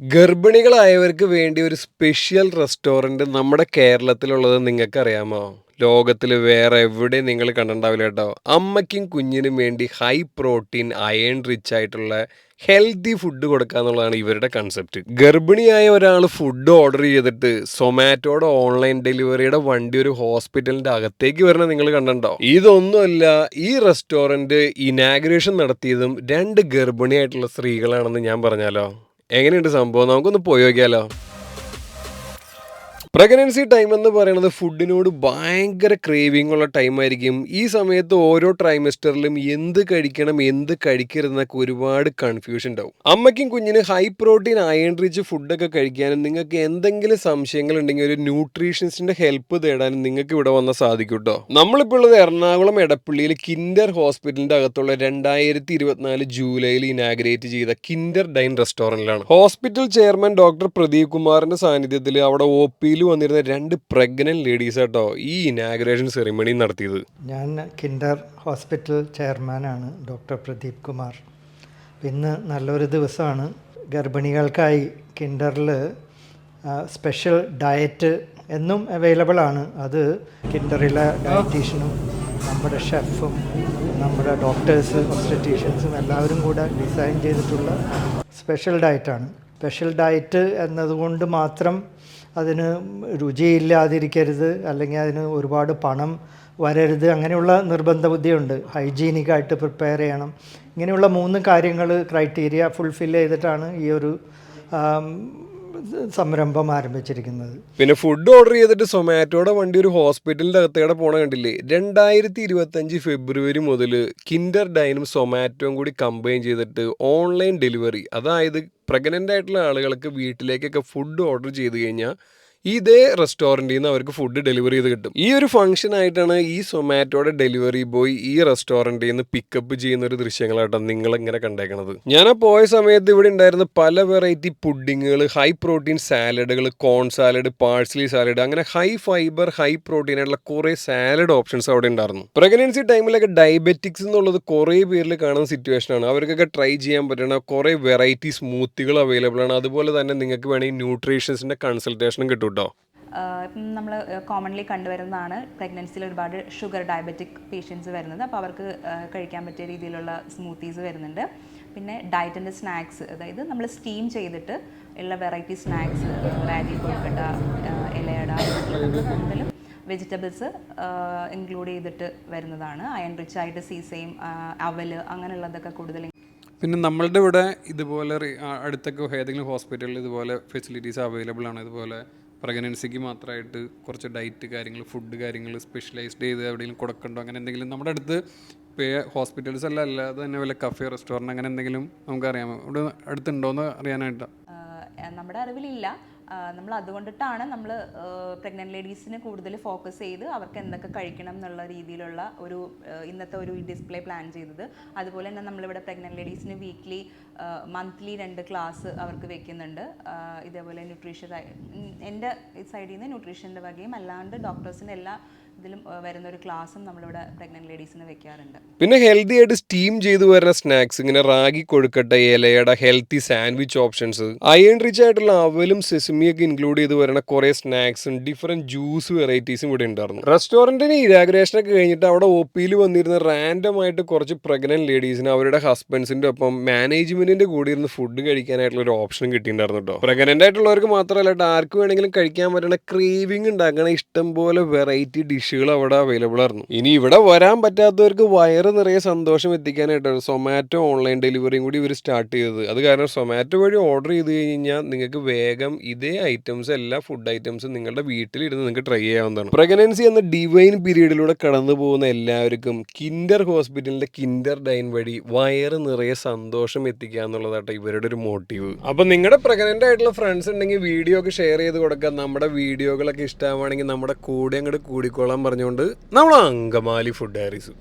ഗർഭിണികളായവർക്ക് വേണ്ടി ഒരു special restaurant നമ്മുടെ കേരളത്തിലുള്ളത് നിങ്ങൾക്കറിയാമോ? ലോകത്തിൽ വേറെ എവിടെ നിങ്ങൾ കണ്ടിട്ടുണ്ടാവില്ല കേട്ടോ. അമ്മയ്ക്കും കുഞ്ഞിനും വേണ്ടി ഹൈ പ്രോട്ടീൻ അയൺ റിച്ച് ആയിട്ടുള്ള ഹെൽത്തി ഫുഡ് കൊടുക്കുക എന്നുള്ളതാണ് ഇവരുടെ കൺസെപ്റ്റ് ഗർഭിണിയായ ഒരാൾ ഫുഡ് ഓർഡർ ചെയ്തിട്ട് സൊമാറ്റോയുടെ ഓൺലൈൻ ഡെലിവറിയുടെ വണ്ടി ഒരു ഹോസ്പിറ്റലിന്റെ അകത്തേക്ക് വരണ നിങ്ങൾ കണ്ടോ ഇതൊന്നുമല്ല ഈ റെസ്റ്റോറന്റ് ഇനാഗ്രേഷൻ നടത്തിയതും രണ്ട് ഗർഭിണിയായിട്ടുള്ള സ്ത്രീകളാണെന്ന് ഞാൻ പറഞ്ഞാലോ? എങ്ങനെയുണ്ട് സംഭവം? നമുക്കൊന്ന് പോയി നോക്കിയാലോ? പ്രഗ്നൻസി ടൈം എന്ന് പറയുന്നത് ഫുഡിനോട് ഭയങ്കര ക്രേവിംഗ് ഉള്ള ടൈം ആയിരിക്കും. ഈ സമയത്ത് ഓരോ ട്രൈമസ്റ്ററിലും എന്ത് കഴിക്കണം എന്ത് കഴിക്കരുതെന്നൊക്കെ ഒരുപാട് കൺഫ്യൂഷൻ ഉണ്ടാവും. അമ്മയ്ക്കും കുഞ്ഞിന് ഹൈ പ്രോട്ടീൻ അയൺ റിച്ച് ഫുഡൊക്കെ കഴിക്കാനും നിങ്ങൾക്ക് എന്തെങ്കിലും സംശയങ്ങൾ ഉണ്ടെങ്കിൽ ഒരു ന്യൂട്രീഷൻസിന്റെ ഹെൽപ്പ് തേടാനും നിങ്ങൾക്ക് ഇവിടെ വന്നാൽ സാധിക്കും കേട്ടോ നമ്മളിപ്പോൾ ഉള്ളത് എറണാകുളം എടപ്പള്ളിയിൽ കിൻഡർ ഹോസ്പിറ്റലിന്റെ അകത്തുള്ള രണ്ടായിരത്തി ഇരുപത്തിനാല് ജൂലൈയിൽ ഇനാഗ്രേറ്റ് ചെയ്ത കിൻഡർ ഡൈൻ റെസ്റ്റോറന്റിലാണ് ഹോസ്പിറ്റൽ ചെയർമാൻ ഡോക്ടർ പ്രദീപ് കുമാറിന്റെ സാന്നിധ്യത്തിൽ അവിടെ ഒ പിയിൽ വന്നിരുന്ന രണ്ട് പ്രഗ്നന്റ് ലേഡീസ് ആട്ടോ ഈ ഇനാഗ്രേഷൻ സെറിമണി നടത്തിയത്. ഞാൻ കിൻഡർ ഹോസ്പിറ്റൽ ചെയർമാനാണ് ഡോക്ടർ പ്രദീപ് കുമാർ. ഇന്ന് നല്ലൊരു ദിവസമാണ്. ഗർഭിണികൾക്കായി കിൻഡറിൽ സ്പെഷ്യൽ ഡയറ്റ് എന്നും അവൈലബിൾ ആണ്. അത് കിൻഡറിലെ ഡയറ്റീഷ്യനും നമ്മുടെ ഷെഫും നമ്മുടെ ഡോക്ടേഴ്സ് ഒബ്സ്റ്ററ്റീഷ്യൻസും എല്ലാവരും കൂടെ ഡിസൈൻ ചെയ്തിട്ടുള്ള സ്പെഷ്യൽ ഡയറ്റാണ് സ്പെഷ്യൽ ഡയറ്റ് എന്നതുകൊണ്ട് മാത്രം അതിന് രുചിയില്ലാതിരിക്കരുത് അല്ലെങ്കിൽ അതിന് ഒരുപാട് പണം വരരുത്. അങ്ങനെയുള്ള നിർബന്ധ ബുദ്ധിയുണ്ട് ഹൈജീനിക്കായിട്ട് പ്രിപ്പയർ ചെയ്യണം. ഇങ്ങനെയുള്ള മൂന്ന് കാര്യങ്ങൾ ക്രൈറ്റീരിയ ഫുൾഫിൽ ചെയ്തിട്ടാണ് ഈ ഒരു സംരംഭം ആരംഭിച്ചിരിക്കുന്നത്. പിന്നെ ഫുഡ് ഓർഡർ ചെയ്തിട്ട് സൊമാറ്റോയുടെ വണ്ടി ഒരു ഹോസ്പിറ്റലിന്റെ അകത്തേടെ പോണ കണ്ടില്ലേ? രണ്ടായിരത്തി ഇരുപത്തഞ്ച് ഫെബ്രുവരി മുതൽ കിൻഡർ ഡൈനും സൊമാറ്റോയും കൂടി കമ്പൈൻ ചെയ്തിട്ട് ഓൺലൈൻ ഡെലിവറി അതായത് പ്രഗ്നന്റ് ആയിട്ടുള്ള ആളുകൾക്ക് വീട്ടിലേക്കൊക്കെ ഫുഡ് ഓർഡർ ചെയ്ത് കഴിഞ്ഞാൽ ഇതേ റെസ്റ്റോറന്റിൽ നിന്ന് അവർക്ക് ഫുഡ് ഡെലിവറി ചെയ്ത് കിട്ടും. ഈ ഒരു ഫംഗ്ഷൻ ആയിട്ടാണ് ഈ സൊമാറ്റോയുടെ ഡെലിവറി ബോയ് ഈ റെസ്റ്റോറന്റിൽ നിന്ന് പിക്കപ്പ് ചെയ്യുന്ന ഒരു ദൃശ്യങ്ങളായിട്ടാണ് നിങ്ങൾ ഇങ്ങനെ കണ്ടേക്കണത്. ഞാൻ പോയ സമയത്ത് ഇവിടെ ഉണ്ടായിരുന്ന പല വെറൈറ്റി പുഡിങ്ങുകൾ ഹൈ പ്രോട്ടീൻ സാലഡുകൾ കോൺ സാലഡ് പാഴ്സലി സാലഡ് അങ്ങനെ ഹൈ ഫൈബർ ഹൈ പ്രോട്ടീൻ ആയിട്ടുള്ള കുറേ സാലഡ് ഓപ്ഷൻസ് അവിടെ ഉണ്ടായിരുന്നു. പ്രഗ്നൻസി ടൈമിലൊക്കെ ഡയബറ്റിക്സ് എന്നുള്ളത് കുറേ പേരിൽ കാണുന്ന സിറ്റുവേഷൻ ആണ്. അവർക്കൊക്കെ ട്രൈ ചെയ്യാൻ പറ്റുന്ന കുറേ വെറൈറ്റി സ്മൂത്തികൾ അവൈലബിൾ ആണ്. അതുപോലെ തന്നെ നിങ്ങൾക്ക് വേണമെങ്കിൽ ന്യൂട്രീഷൻസിന്റെ കൺസൾട്ടേഷനും കിട്ടും കേട്ടോ ഇപ്പം നമ്മൾ കോമൺലി കണ്ടുവരുന്നതാണ് പ്രഗ്നൻസിയിൽ ഒരുപാട് ഷുഗർ ഡയബറ്റിക് പേഷ്യൻസ് വരുന്നത്. അപ്പോൾ അവർക്ക് കഴിക്കാൻ പറ്റിയ രീതിയിലുള്ള സ്മൂത്തീസ് വരുന്നുണ്ട്. പിന്നെ ഡയറ്റിന്റെ സ്നാക്സ് അതായത് നമ്മൾ സ്റ്റീം ചെയ്തിട്ട് ഉള്ള വെറൈറ്റി സ്നാക്സ് റാഗി കൊഴുക്കട്ട ഇലയട നമ്മൾ കൂടുതലും വെജിറ്റബിൾസ് ഇൻക്ലൂഡ് ചെയ്തിട്ട് വരുന്നതാണ്. അയൺ റിച്ച് ആയിട്ട് സീസയും അവൽ അങ്ങനെയുള്ളതൊക്കെ കൂടുതൽ പിന്നെ നമ്മളുടെ ഇവിടെ ഇതുപോലെ അടുത്തൊക്കെ ഏതെങ്കിലും ഹോസ്പിറ്റലിൽ ഇതുപോലെ ഫെസിലിറ്റീസ് അവൈലബിൾ ആണ്? ഇതുപോലെ പ്രഗ്നൻസിക്ക് മാത്രമായിട്ട് കുറച്ച് ഡയറ്റ് കാര്യങ്ങൾ ഫുഡ് കാര്യങ്ങൾ സ്പെഷ്യലൈസ്ഡ് ചെയ്ത് എവിടെയെങ്കിലും കൊടുക്കണ്ടോ? അങ്ങനെ എന്തെങ്കിലും നമ്മുടെ അടുത്ത് ഹോസ്പിറ്റൽസ് അല്ല അല്ലാതെ തന്നെ വല്ല കഫേ റെസ്റ്റോറന്റ് അങ്ങനെ എന്തെങ്കിലും നമുക്കറിയാമോ ഇവിടെ അടുത്തുണ്ടോയെന്ന് അറിയാനായിട്ടാണ് നമ്മുടെ അറിവിലില്ല. നമ്മൾ അതുകൊണ്ടിട്ടാണ് നമ്മൾ പ്രഗ്നന്റ് ലേഡീസിന് കൂടുതൽ ഫോക്കസ് ചെയ്ത് അവർക്ക് എന്തൊക്കെ കഴിക്കണം എന്നുള്ള രീതിയിലുള്ള ഒരു ഇന്നത്തെ ഒരു ഡിസ്പ്ലേ പ്ലാൻ ചെയ്തത്. അതുപോലെ തന്നെ നമ്മളിവിടെ പ്രഗ്നന്റ് ലേഡീസിന് വീക്ക്ലി മന്ത്ലി രണ്ട് ക്ലാസ് അവർക്ക് വെക്കുന്നുണ്ട്. ഇതേപോലെ ന്യൂട്രീഷൻ എന്റെ സൈഡിൽ നിന്ന് ന്യൂട്രീഷന്റെ വകയും അല്ലാണ്ട് ഡോക്ടേഴ്സിന്റെ എല്ലാ ഇതിലും വരുന്ന ഒരു വെക്കാറുണ്ട്. പിന്നെ ഹെൽത്തി ആയിട്ട് സ്റ്റീം ചെയ്തു വരുന്ന സ്നാക്സ് ഇങ്ങനെ റാഗി കൊഴുക്കട്ട ഇലയുടെ healthy sandwich options iron rich ആയിട്ടുള്ള അവലും സെസിമിയൊക്കെ ഇൻക്ലൂഡ് ചെയ്ത് വരുന്ന കുറെ സ്നാക്സും ഡിഫറെന്റ് ജ്യൂസ് വെറൈറ്റീസും ഇവിടെ ഉണ്ടായിരുന്നു. റെസ്റ്റോറന്റിന് ഇനാഗ്രേഷൻ ഒക്കെ കഴിഞ്ഞിട്ട് അവിടെ ഒ പിയിൽ വന്നിരുന്ന റാൻഡം ആയിട്ട് കുറച്ച് പ്രഗ്നന്റ് ലേഡീസിന് അവരുടെ ഹസ്ബൻഡ്സിന്റെ ഒപ്പം മാനേജ്മെന്റിന്റെ കൂടി ഇരുന്ന് ഫുഡ് കഴിക്കാനായിട്ടുള്ള ഒരു ഓപ്ഷൻ കിട്ടിയിട്ടുണ്ടായിരുന്നു കേട്ടോ പ്രഗ്നന്റ് ആയിട്ടുള്ളവർക്ക് മാത്രമല്ല ആർക്ക് വേണമെങ്കിലും കഴിക്കാൻ പറ്റുന്ന ക്രേവിംഗ് ഉണ്ടാക്കണ ഇഷ്ടം പോലെ വെറൈറ്റി ഡിഷുകൾ അവിടെ അവൈലബിൾ ആയിരുന്നു. ഇനി ഇവിടെ വരാൻ പറ്റാത്തവർക്ക് വയറ് നിറയെ സന്തോഷം എത്തിക്കാനായിട്ടാണ് സൊമാറ്റോ ഓൺലൈൻ ഡെലിവറിയും കൂടി ഇവർ സ്റ്റാർട്ട് ചെയ്തത്. അത് കാരണം സൊമാറ്റോ വഴി ഓർഡർ ചെയ്ത് കഴിഞ്ഞാൽ നിങ്ങൾക്ക് വേഗം ഇതേ ഐറ്റംസ് എല്ലാ ഫുഡ് ഐറ്റംസും നിങ്ങളുടെ വീട്ടിലിരുന്ന് നിങ്ങൾക്ക് ട്രൈ ചെയ്യാവുന്നതാണ്. പ്രഗ്നൻസി എന്ന ഡിവൈൻ പീരീഡിലൂടെ കടന്നു പോകുന്ന എല്ലാവർക്കും കിൻഡർ ഹോസ്പിറ്റലിന്റെ കിൻഡർ ഡൈൻ വഴി വയറ് നിറയെ സന്തോഷം എത്തിക്കുക എന്നുള്ളതാട്ടെ ഇവരുടെ ഒരു മോട്ടീവ് അപ്പൊ നിങ്ങളുടെ പ്രഗ്നന്റ് ആയിട്ടുള്ള ഫ്രണ്ട്സ് ഉണ്ടെങ്കിൽ വീഡിയോ ഒക്കെ ഷെയർ ചെയ്ത് കൊടുക്കുക നമ്മുടെ വീഡിയോകളൊക്കെ ഇഷ്ടമാണെങ്കിൽ നമ്മുടെ കൂടെ അങ്ങോട്ട് പറഞ്ഞുകൊണ്ട് നമ്മൾ അങ്കമാലി ഫുഡ് ഡയറീസ്